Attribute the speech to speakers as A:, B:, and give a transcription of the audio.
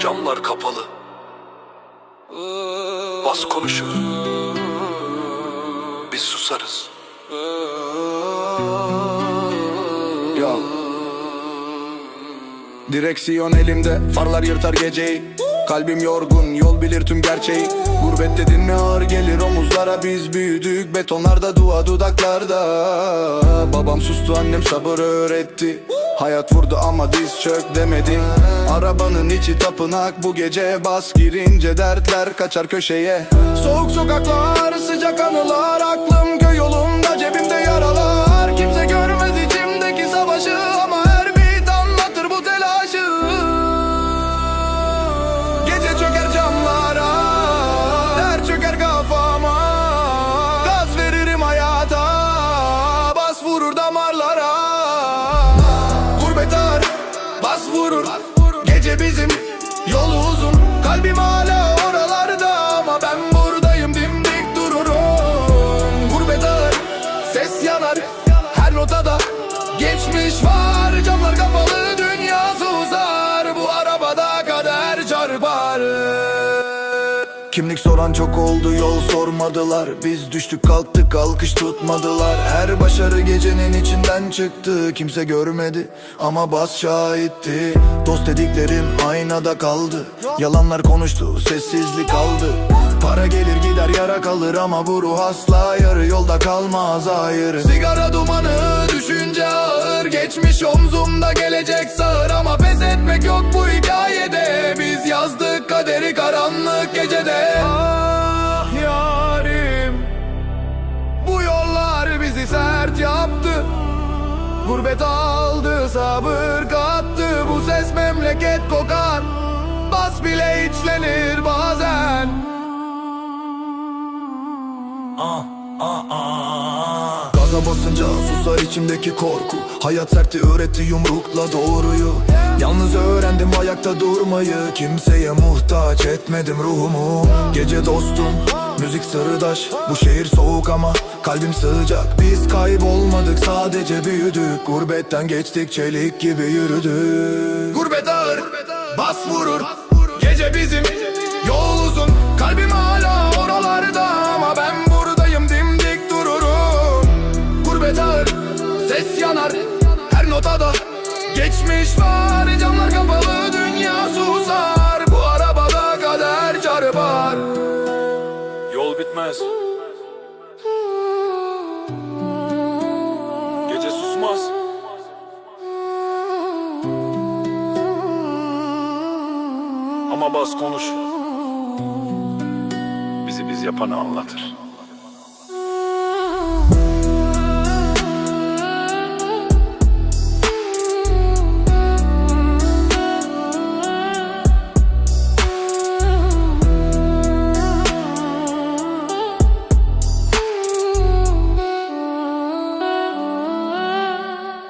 A: Camlar kapalı. Bas konuşur. Biz susarız.
B: Yo. Direksiyon elimde farlar yırtar geceyi. Kalbim yorgun yol bilir tüm gerçeği. Gurbet dedin mi ağır gelir omuzlara Biz büyüdük. Betonlarda dua dudaklarda. Babam sustu annem sabır öğretti. Hayat vurdu ama diz çök demedi. Arabanın içi tapınak bu gece Bas girince dertler kaçar köşeye. Soğuk sokaklar sıcak anılar Aklım vurur. Gece bizim Yolu uzun. Kalbim hala oralarda Ama ben buradayım dimdik dururum. Gurbet ağır Ses yanar Her notada Geçmiş var. Camlar kapalı Dünya susar Bu arabada kader çarpar Kimlik soran çok oldu yol sormadılar. Biz düştük kalktık alkış tutmadılar. Her başarı gecenin içinden çıktı. Kimse görmedi ama bas şahitti. Dost dediklerim aynada kaldı. Yalanlar konuştu sessizlik kaldı Para gelir gider yara kalır ama bu ruh asla yarı. Yolda kalmaz hayır. Sigara dumanı düşünce ağır. Geçmiş omzumda gelecek sağır Ama pes etmek yok bu hikayede bizi sert yaptı Gurbet aldı sabır kattı. Bu ses memleket kokar Bas bile içlenir bazen. Gaza basınca susar içimdeki korku. Hayat sertti öğretti yumrukla doğruyu. Yalnız öğrendim ayakta durmayı. Kimseye muhtaç etmedim ruhumu. Gece dostum, müzik sırdaş Bu şehir soğuk ama kalbim sıcak. Biz kaybolmadık sadece büyüdük. Gurbetten geçtik çelik gibi yürüdük. Gurbet ağır, bas vurur. Gece bizim, yol uzun. Kalbim hala oralarda Ama ben buradayım dimdik dururum. Gurbet ağır, ses yanar. Her notada geçmiş var Camlar kapalı, dünya susar
A: Bitmez. Gece susmaz. Ama bas konuş. Bizi biz yapanı anlatır.